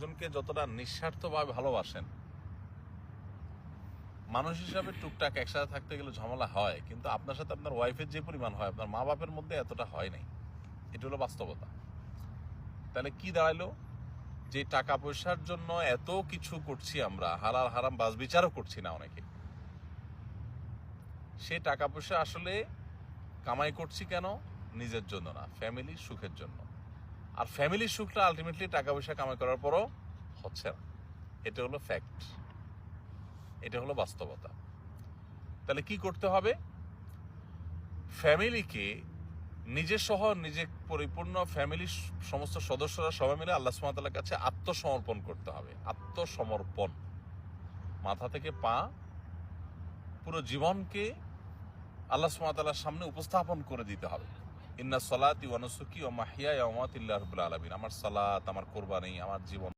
একজনকে যতটা নিঃস্বার্থভাবে ভালোবাসেন, মানুষ হিসাবে টুকটাক একসাথে থাকতে গেলে ঝামেলা হয়, কিন্তু আপনার সাথে আপনার ওয়াইফের যে পরিমাণ হয়, আপনার মা বাপের মধ্যে এতটা হয় নাই। এটা হলো বাস্তবতা। তাহলে কি দাঁড়াল যে টাকা পয়সার জন্য এত কিছু করছি আমরা, হালাল, হারাম বাস বিচারও করছি না অনেকে। সে টাকা পয়সা আসলে কামাই করছি কেন? নিজের জন্য না ফ্যামিলির সুখের জন্য। আর ফ্যামিলির সুখটা আলটিমেটলি টাকা পয়সা কামাই করার পরও হচ্ছে না। এটা হলো ফ্যাক্ট এটা হলো বাস্তবতা। তাহলে কি করতে হবে? ফ্যামিলিকে নিজের সহ নিজে পরিপূর্ণ ফ্যামিলির সমস্ত সদস্যরা সবাই মিলে আল্লাহ সুমাতার কাছে আত্মসমর্পণ করতে হবে। আত্মসমর্পণ। মাথা থেকে পা পুরো জীবনকে আল্লাহ সুমাতার সামনে উপস্থাপন করে দিতে হবে। ইন্না সলাতি ওয়ানুসুকি ও মাহিয়া ওমাতিল্লাহ রবুল্লা আলমিন। আমার সালাত আমার কোরবানি আমার জীবন।